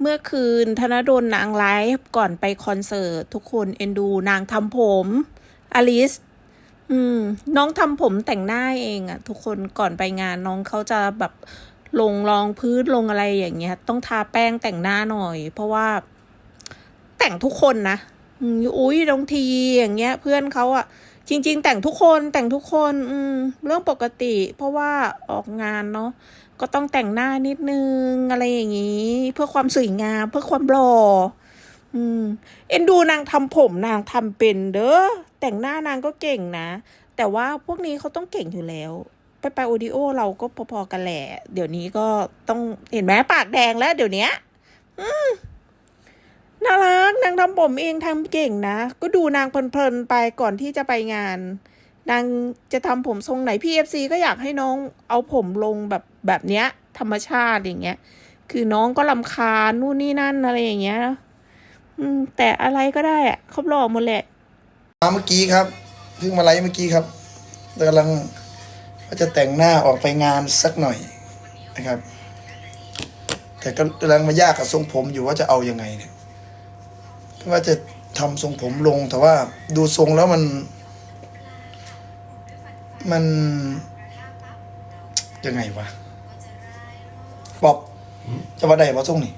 เมื่อคืนธนดลนางไลฟ์ก่อนไปคอนเสิร์ตทุกคนเอ็นดูนางทำผม อลิส อืม น้องทำผมแต่งหน้าเองอะทุกคนก่อนไปงานน้องเขาจะแบบลงรองพื้นลงอะไรอย่างเงี้ย ต้องทาแป้งแต่งหน้าหน่อย เพราะว่าแต่งทุกคนนะอุ้ยน้องทีอย่างเงี้ย เพื่อนเขาอะ จริง ๆ แต่งทุกคนแต่งทุกคนอืมเรื่องปกติ เพราะว่าออกงานเนาะก็ต้องแต่งหน้านิดนึงอะไรอย่างงี้ เพื่อความสวยงาม เพื่อความหล่ออืมเอ็นดูนางทำผมนางทำเป็นเด้อแต่งหน้านางก็เก่งนะ แต่ว่าพวกนี้เขาต้องเก่งอยู่แล้ว ไปไปโอดิโอเราก็พอๆกันแหละ เดี๋ยวนี้ก็ต้องเห็นไหมปากแดงแล้ว เดี๋ยวเนี้ยอืม น่ารักนางทำผมเองทำเก่งนะ ก็ดูนางเพลินๆไปก่อนที่จะไปงาน นางจะทำผมทรงไหนพี่เอฟซีก็อยากให้น้องเอาผมลงแบบแบบเนี้ย ธรรมชาติอย่างเงี้ย คือน้องก็ลำคาญนู่นนี่นั่นอะไรอย่างเงี้ยอืม แต่อะไรก็ได้อะเขาหล่อหมดแหละมาเมื่อกี้ครับเพิ่งมาไลฟ์เมื่อกี้ครับกำลังว่าจะแต่งหน้าออกไปงานสักหน่อยนะครับ แต่ก็กำลังมายากกับทรงผมอยู่ว่าจะเอายังไงเนี่ย ว่าจะทำทรงผมลง แต่ว่าดูทรงแล้วมัน มันยังไงวะป๊อบจะว่าได้ว่าทรงนี่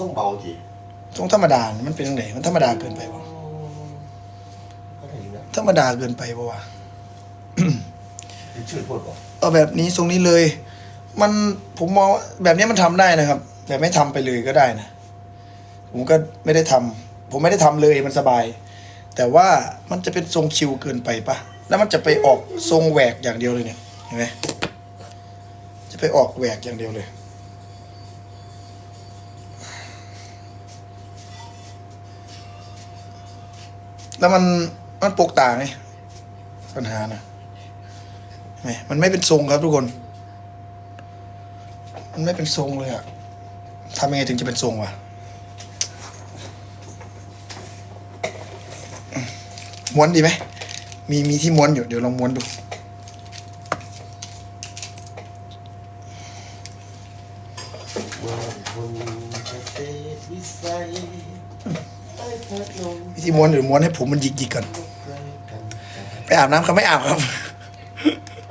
ส่งเบาจีทรงธรรมดานี่มันเป็นยังไงมันธรรมดาเกินไปปะก็ได้อยู่นะธรรมดาเกินไปปะวะเป็นชื่อพูดก่อนเอาแบบนี้ทรงนี้เลย มันผมมองว่าแบบนี้มันทำได้นะครับแบบไม่ทำไปเลยก็ได้นะ ผมก็ไม่ได้ทำผมไม่ได้ทำเลยมันสบาย แต่ว่ามันจะเป็นทรงคิวเกินไปปะแล้วมันจะไปออกทรงแหวกอย่างเดียวเลยเนี่ยเห็นไหมจะไปออกแหวกอย่างเดียวเลยแล้วมันมันปกต่างไงปัญหานะเห็นไหมมันไม่เป็นทรงครับทุกคน มันไม่เป็นทรงเลยอะทำยังไงถึงจะเป็นทรงวะ ม้วนดีไหมมีมีที่ม้วนอยู่เดี๋ยวลองม้วนดูว่าคนเกษตรวิสัยใต้พัดลมมีที่ม้วนเดี๋ยวม้วนให้ผมมันหยิกหยิกๆก่อนใกล้กันไปอาบน้ำครับไม่อาบครับ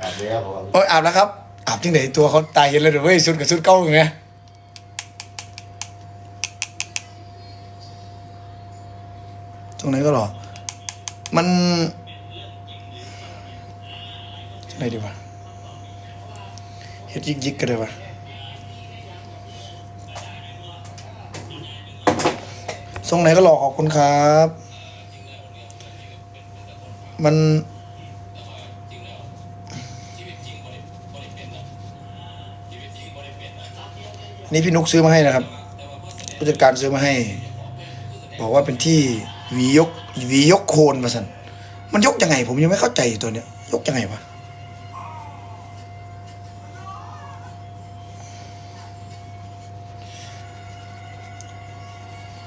อาบแล้วบอกว่าโอ้ยอาบแล้วครับ อาบที่ไหนตัวเขาตายเห็นเลยเดี๋ยวเว้ยชุดกับชุดเก้าอย่างเงี้ยตรงไหนก็หรอ มันตรงไหนดีวะเฮ็ดยิกยิกกันเลยวะทรงไหนก็หล่อขอบคุณครับ มันนนี้พี่นุกซื้อมาให้นะครับผู้จัดการซื้อมาให้ บอกว่าเป็นที่ หวียกหวียกโคนมาสันมันยกยังไง ผมยังไม่เข้าใจตัวเนี้ย ยกยังไงวะ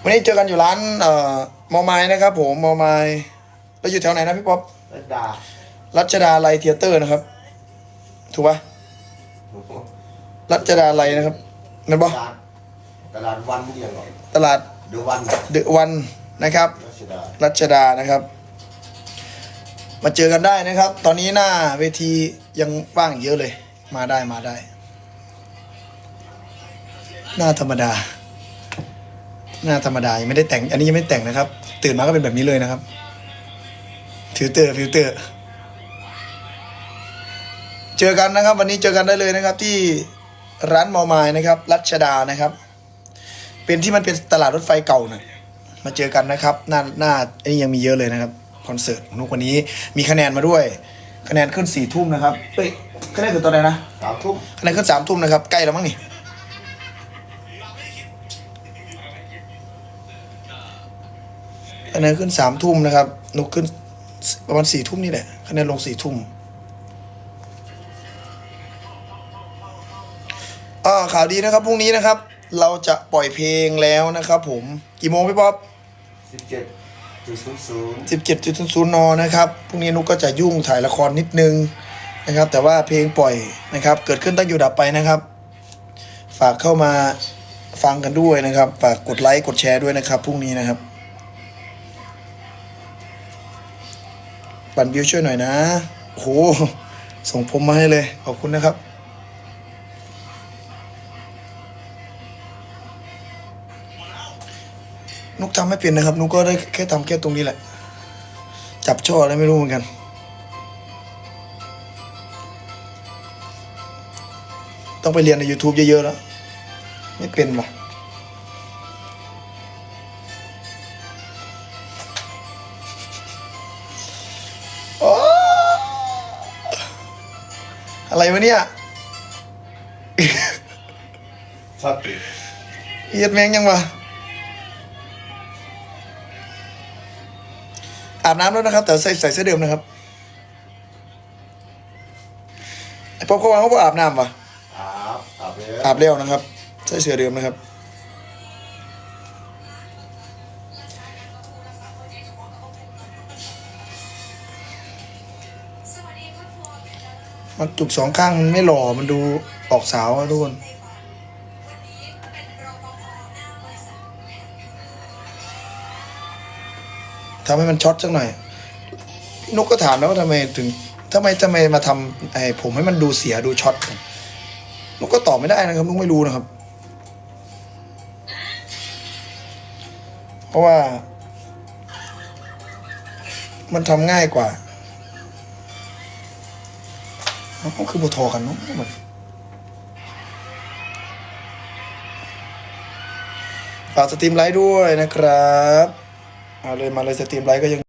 วันนี้เจอกันอยู่ร้านเอ่อมอไม้นะครับผมมอไม้เราอยู่แถวไหนนะพี่ป๊อปแล้วดารัชดาไลเทียเตอร์นะครับ ถูกปะรัชดาไลนะครับนั่นปะตลาดตลาดวันเดียวหรอตลาดเดอะวันเดอะวัน นะครับ รัชดานะครับ มาเจอกันได้นะครับ ตอนนี้หน้าเวทียังว่างเยอะเลย มาได้มาได้ หน้าธรรมดา หน้าธรรมดายังไม่ได้แต่ง อันนี้ยังไม่แต่งนะครับ ตื่นมาก็เป็นแบบนี้เลยนะครับฟิลเตอร์ฟิลเตอร์เจอกันนะครับ วันนี้เจอกันได้เลยนะครับที่ร้านมอมายนะครับ รัชดานะครับ เป็นที่มันเป็นตลาดรถไฟเก่าน่ะ มาเจอกันนะครับ หน้าหน้าอันนี้ยังมีเยอะเลยนะครับคอนเสิร์ตของนุกวันนี้มีคะแนนมาด้วย คะแนนขึ้นสี่ทุ่มนะครับเฮ้ยคะแนนคือตอนไหนนะสามทุ่มคะแนนขึ้นสามทุ่มนะครับใกล้แล้วมั้งนี่คะแนนขึ้นสามทุ่มนะครับนุกขึ้นประมาณสี่ทุ่มนี่แหละคะแนนลงสี่ทุ่มอ่าข่าวดีนะครับพรุ่งนี้นะครับ เราจะปล่อยเพลงแล้วนะครับผมกี่โมงพี่ป๊อป สิบเจ็ดจุดศูนย์ศูนย์สิบเจ็ดจุดศูนย์นนะครับ พรุ่งนี้นุกก็จะยุ่งถ่ายละครนิดนึงนะครับ แต่ว่าเพลงปล่อยนะครับ เกิดขึ้นตั้งอยู่ดับไปนะครับฝฝากเข้ามาฟังกันด้วยนะครับ ฝากกดไลค์กดแชร์ด้วยนะครับพรุ่งนี้นะครับ ปั่นวิวช่วยหน่อยนะโอ้โหส่งผมมาให้เลย ขอบคุณนะครับ นุกทำไม่เป็นนะครับ นุกก็ได้แค่ทำแค่ตรงนี้แหละ จับช่ออะไรไม่รู้เหมือนกันต้องไปเรียนใน YouTube เยอะๆแล้ว ไม่เป็นว่ะโอ้อะไรวะเนี่ยชัดดิเฮียดแมงยังวะ อาบน้ำแล้วนะครับ แต่ใส่ใส่เสื้อเดิมนะครับไอ้ป๊อปเขาว่าเขาบอกอาบน้ำวะอาบอาบแล้วอาบแล้วนะครับ ใส่เสื้อเดิมนะครับมันจุกสองข้างมันไม่หล่อมันดูออกสาวอะทุกคน ทำให้มันช็อตสักหน่อยนุกก็ถามนะว่าทำไมถึงทำไมทำไมมาทำไอ้ผมให้มันดูเสียดูช็อตนุกก็ตอบไม่ได้นะครับนุกไม่รู้นะครับ เพราะว่า มันทำง่ายกว่าเอ้าคือบทอกันเนาะมันฝากสตรีมไลท์ด้วยนะครับ เอาเลยมาเลยสตรีมไลท์ก็ยัง